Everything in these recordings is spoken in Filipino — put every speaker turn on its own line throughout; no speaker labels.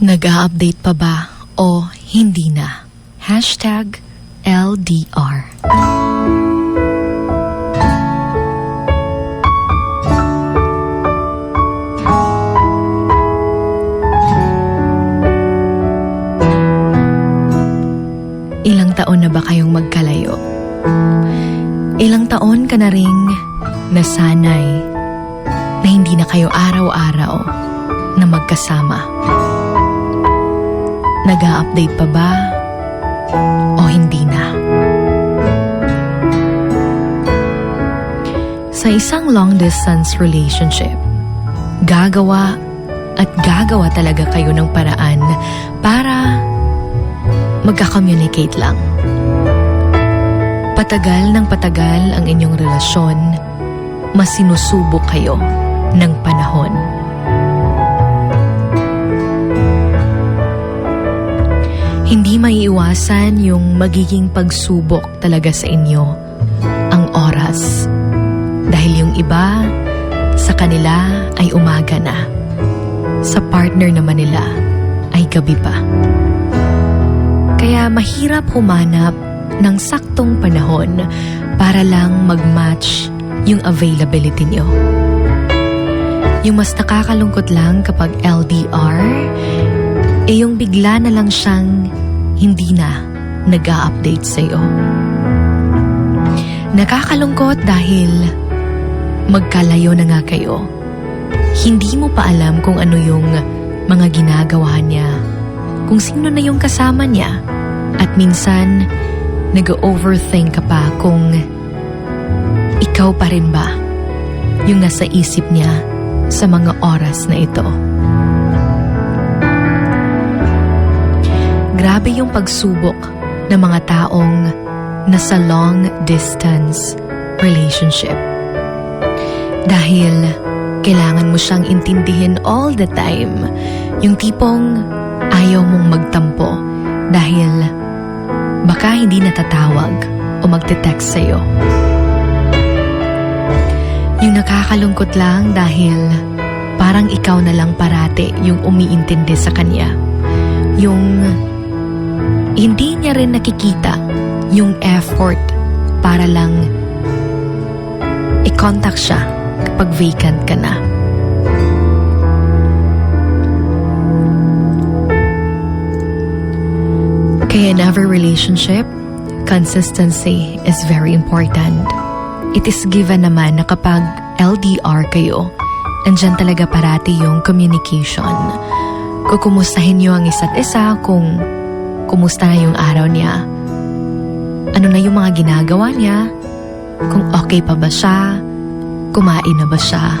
Nag-a-update pa ba o hindi na? Hashtag LDR. Ilang taon na ba kayong magkalayo? Ilang taon ka na ring nasanay na hindi na kayo araw-araw na magkasama? Nag-a-update pa ba o hindi na? Sa isang long-distance relationship, gagawa at gagawa talaga kayo ng paraan para magka-communicate lang. Patagal ng patagal ang inyong relasyon, mas sinusubok kayo ng panahon. Hindi maiiwasan yung magiging pagsubok talaga sa inyo ang oras. Dahil yung iba, sa kanila ay umaga na. Sa partner naman nila ay gabi pa. Kaya mahirap humanap ng saktong panahon para lang mag-match yung availability nyo. Yung mas nakakalungkot lang kapag LDR, eh yung bigla na lang siyang hindi na nag update sa'yo. Nakakalungkot dahil magkalayo na nga kayo. Hindi mo pa alam kung ano yung mga ginagawa niya, kung sino na yung kasama niya, at minsan nag-overthink ka pa kung ikaw pa rin ba yung nasa isip niya sa mga oras na ito. Grabe yung pagsubok ng mga taong nasa long distance relationship. Dahil kailangan mo siyang intindihin all the time. Yung tipong ayaw mong magtampo dahil baka hindi natatawag o magte-text sa'yo. Yung nakakalungkot lang dahil parang ikaw na lang parate yung umiintindi sa kanya. Yung hindi niya rin nakikita yung effort para lang i-contact siya kapag vacant ka na. Kaya in every relationship, consistency is very important. It is given naman na kapag LDR kayo, andyan talaga parati yung communication. Kukumustahin niyo ang isa't isa kung kumusta na yung araw niya. Ano na yung mga ginagawa niya? Kung okay pa ba siya? Kumain na ba siya?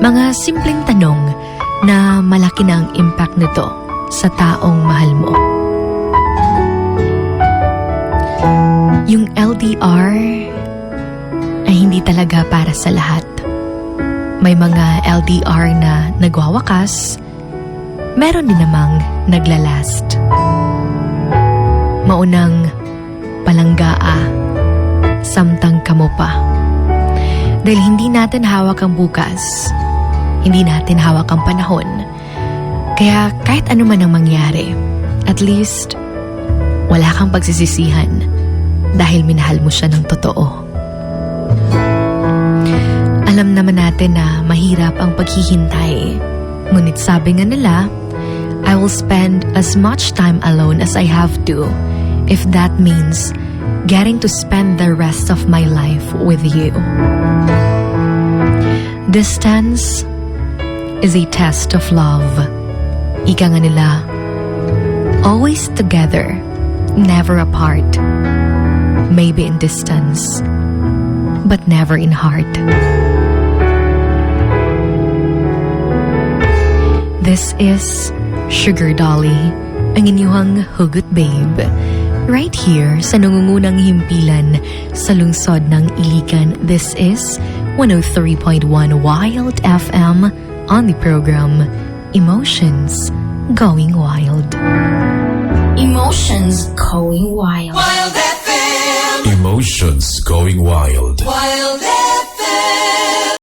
Mga simpleng tanong na malaki na ang impact nito sa taong mahal mo. Yung LDR ay hindi talaga para sa lahat. May mga LDR na nagwawakas, meron din namang naglalast. Maunang palanggaa, samtang kamo pa. Dahil hindi natin hawak ang bukas, hindi natin hawak ang panahon. Kaya kahit ano man ang mangyari, at least wala kang pagsisisihan dahil minahal mo siya ng totoo. Alam naman natin na mahirap ang paghihintay. Ngunit sabi nga nila, I will spend as much time alone as I have to if that means getting to spend the rest of my life with you. Distance is a test of love. Ika nga nila, always together, never apart. Maybe in distance, but never in heart. This is Sugar Dolly, ang inyong hugot babe. Right here sa nangungunang himpilan sa lungsod ng Iligan, this is 103.1 Wild FM on the program Emotions Going Wild.
Emotions going wild.
Wild FM.
Emotions going wild.
Wild